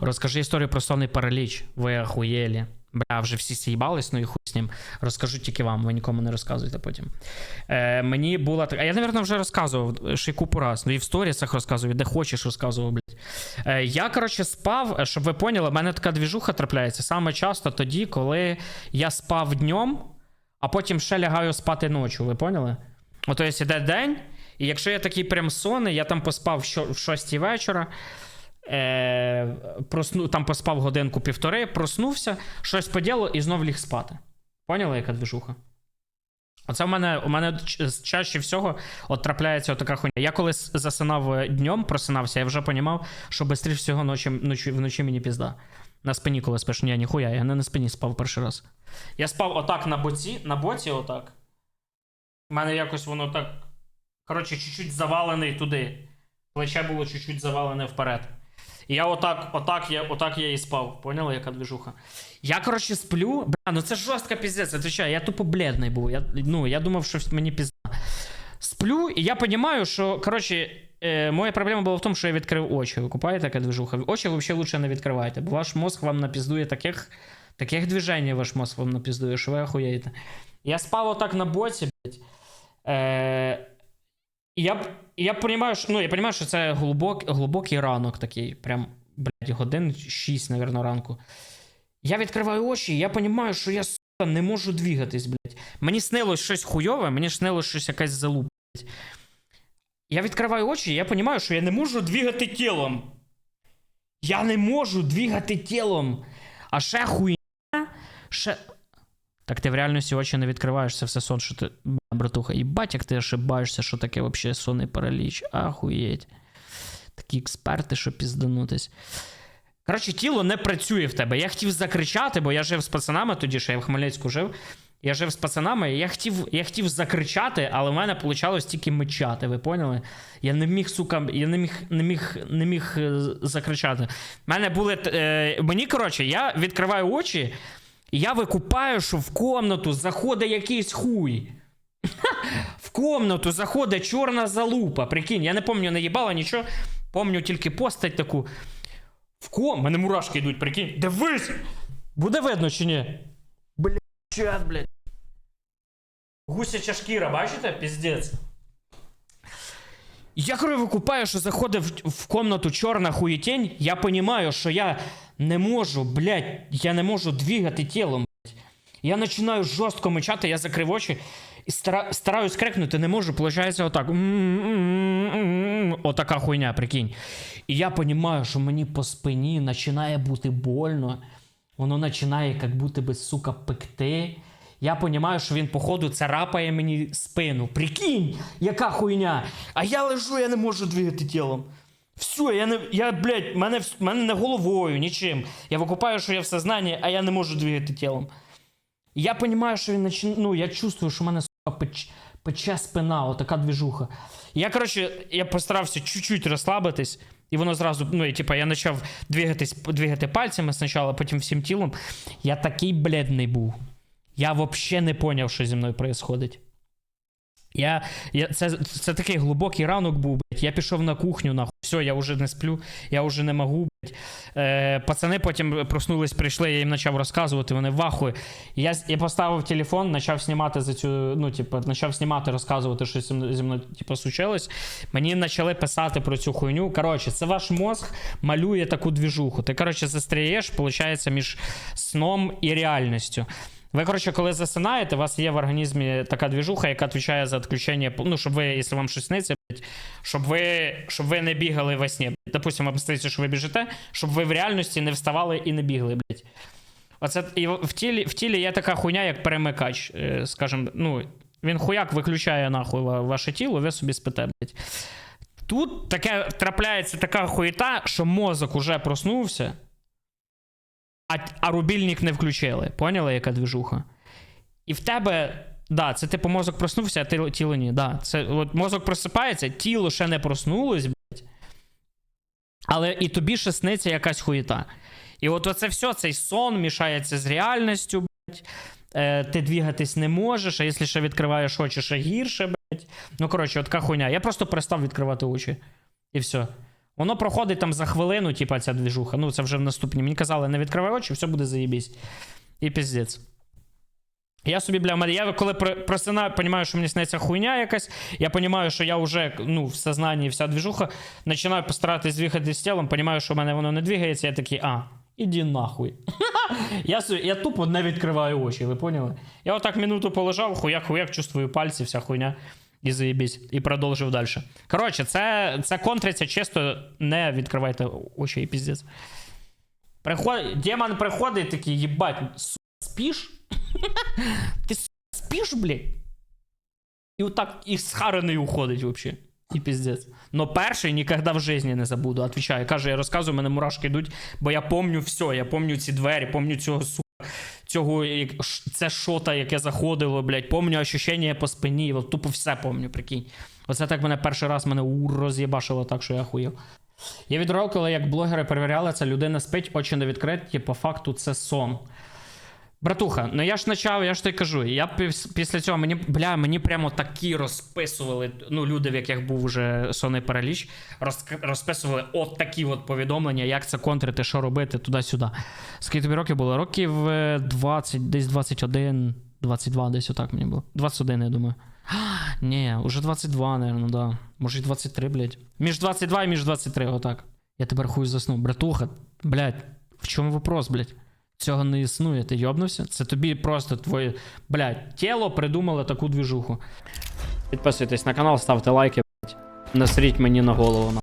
Розкажи історію про сонний параліч. Ви охуєлі. Бля, вже всі с'їбались, ну і хуй з ним. Розкажу тільки вам, ви нікому не розказуйте потім. Е, мені була така. А я, напевно, вже розказував ще й купу раз. Ну і в сторісах розказував, де хочеш розказував, блядь. Е, я, коротше, спав, е, щоб ви поняли, в мене така двіжуха трапляється саме часто тоді, коли я спав днем, а потім ще лягаю спати ночі. Ви поняли? Ото є іде день, і якщо я такий прям сонний, я там поспав в 6 вечора. Е, просну, там поспав годинку півтори, проснувся, щось поділо і знов ліг спати. Поняли, яка движуха? Оце в мене, у мене чаще всього от трапляється така хуйня. Я коли засинав е, днем, просинався, я вже понімав, що швидше всього ночі, ночі, вночі мені пізда. На спині, коли спиш, ні, ніхуя, я не на спині спав перший раз. Я спав отак на боці, на боці, отак. У мене якось воно так. Коротше, чуть-чуть завалений туди. Плече було чуть-чуть завалене вперед. Я отак, отак, я, отак я і спав. Поняли, яка движуха? Я, коротше, сплю. Бля, ну це жорстка піздець, отвечаю, я тупо бледний був. Я, ну, я думав, що мені пізда. Сплю, і я розумію, що, коротше, е, моя проблема була в тому, що я відкрив очі. Ви купаєте яка движуха? Очі взагалі лучше не відкривайте, бо ваш мозг вам напіздує таких, таких движень, ваш мозг вам напіздує, що ви охуєєте. Я спав отак на боці, блядь. Е, я, я розумію, що, ну, я розумію, що це глибок, глибокий ранок такий, прям, блядь, годин 6, мабуть, ранку. Я відкриваю очі, і я розумію, що я сука, не можу двігатись, блядь. Мені снилось щось хуйове, мені снилось щось якась залупа, блядь. Я відкриваю очі, і я розумію, що я не можу двігати тілом. Я не можу двігати тілом. А ще хуйня, ще. Так ти в реальності очі не відкриваєш, це все сон, що ти. Братуха, їбать, як ти ошибаєшся, що таке взагалі сонний параліч. Ахуєть. Такі експерти, що пізданутись. Коротше, тіло не працює в тебе. Я хотів закричати, бо я жив з пацанами тоді, що я в Хмельницьку жив. Я жив з пацанами, я хотів, я хотів закричати, але в мене вийшло тільки мечати, ви поняли? Я не міг, сука, я не міг, не міг, не міг е, закричати. В мене були. Е, мені, коротше, я відкриваю очі, я викупаю, що в комнату заходить якийсь хуй. В комнату заходить чорна залупа. Прикинь, я не пам'ятаю, не їбала нічого. Помню тільки постать таку. В ком? Мене мурашки йдуть, прикинь. Дивись! Буде видно чи ні? Блядь, чат, блядь. Гусяча шкіра, бачите? Піздець. Я коли викупаю, що заходить в, комнату чорна хуєтень, я розумію, що я не можу, блядь, я не можу двигати тілом, блядь. Я починаю жорстко мечати, я закрив очі і стара, стараюсь крикнути, не можу, виходить отак. Отака хуйня, прикинь. І я розумію, що мені по спині починає бути больно. Воно починає, як будто би, сука, пекти. Я розумію, що він, походу, царапає мені спину. Прикинь, яка хуйня. А я лежу, я не можу двигати тілом. Все, я не. Я, блядь, мене, мене не головою, нічим. Я викупаю, що я в сознанні, а я не можу двигати тілом. Я розумію, що він начи... ну, я чувствую, що в мене сука, печ... пече спина, отака движуха. Я, коротше, я постарався чуть-чуть розслабитись, і воно зразу, ну, і, типа, я почав двигатись, двигати пальцями спочатку, потім всім тілом. Я такий бледний був. Я взагалі не поняв, що зі мною відбувається. Я, я, це, це такий глибокий ранок був, блядь. Я пішов на кухню, нахуй. Все, я вже не сплю, я вже не можу. Е, пацани потім проснулись, прийшли, я їм почав розказувати, вони в ахуї. Я, я поставив телефон, почав знімати за цю, ну, типу, почав знімати, розказувати, що зі мною типу, случилось. Мені почали писати про цю хуйню. Коротше, це ваш мозг малює таку двіжуху. Ти, коротше, застряєш, виходить, між сном і реальністю. Ви, коротше, коли засинаєте, у вас є в організмі така двіжуха, яка відповідає за відключення, ну, щоб ви, якщо вам щось сниться, щоб ви, щоб ви не бігали во сні. Допустимо, вам сниться, що ви біжите, щоб ви в реальності не вставали і не бігли, блядь. Оце і в тілі, в тілі є така хуйня, як перемикач. е, Скажем, ну, він хуяк виключає нахуй ваше тіло, ви собі спите, блядь. Тут таке трапляється така хуєта, що мозок уже проснувся, а, а рубільник не включили. Поняли, яка движуха? І в тебе. Да, це типу мозок проснувся, а тіло, тіло ні. Да, це от мозок просипається, тіло ще не проснулось, блядь. Але і тобі ще сниться якась хуєта. І от оце все, цей сон мішається з реальністю, блядь. Е, ти двігатись не можеш, а якщо ще відкриваєш очі, ще гірше, блядь. Ну, коротше, от така хуйня. Я просто перестав відкривати очі. І все. Воно проходить там за хвилину, типа ця двіжуха. Ну, це вже в наступній. Мені казали, не відкривай очі, все буде заєбісь. І піздець. Я собі, бля, я коли просинаю, розумію, що мені сниться хуйня якась, я розумію, що я вже ну, в сознанні вся двіжуха, починаю постаратись з тілом, розумію, що в мене воно не двигається, я такий, а, іди нахуй. я, я тупо не відкриваю очі, ви поняли? Я отак минуту полежав, хуяк-хуяк, чувствую пальці, вся хуйня. І заєбісь, і продовжив далі. Коротше, це, це контриться чисто, не відкривайте очі і піздець. Приход... Демон приходить такий, їбать, сука, спиш? Ти сука, спиш, блядь? І отак і схарений уходить вообще. І піздець. Но перший ніколи в житті не забуду. Отвічаю. Каже, я розказую, мене мурашки йдуть, бо я помню все. Я помню ці двері, помню цього сука. Цього це шота, яке заходило, блядь, помню ощущення по спині, от тупо все помню, прикинь. Оце так мене перший раз мене у, роз'єбашило так, що я хуїв. Я відрав, коли як блогери перевіряли це, людина спить, очі не відкриті, по факту це сон. Братуха, ну я ж почав, я ж тобі кажу, я піс- після цього мені, бля, мені прямо такі розписували, ну, люди, в яких був уже сонний параліч, розк- розписували от такі от повідомлення, як це контрити, що робити, туди-сюди. Скільки тобі років було? Років е, 20, десь 21, 22, десь отак мені було. 21, я думаю. Ні, уже 22, наверное, да. Може і 23, блядь. Між 22 і між 23, отак. Я тепер хуй засну. Братуха, блядь, в чому вопрос, блядь? Цього не існує, ти йобнувся? Це тобі просто твоє. Блядь, тіло придумало таку двіжуху. Підписуйтесь на канал, ставте лайки, блядь. Насріть мені на голову.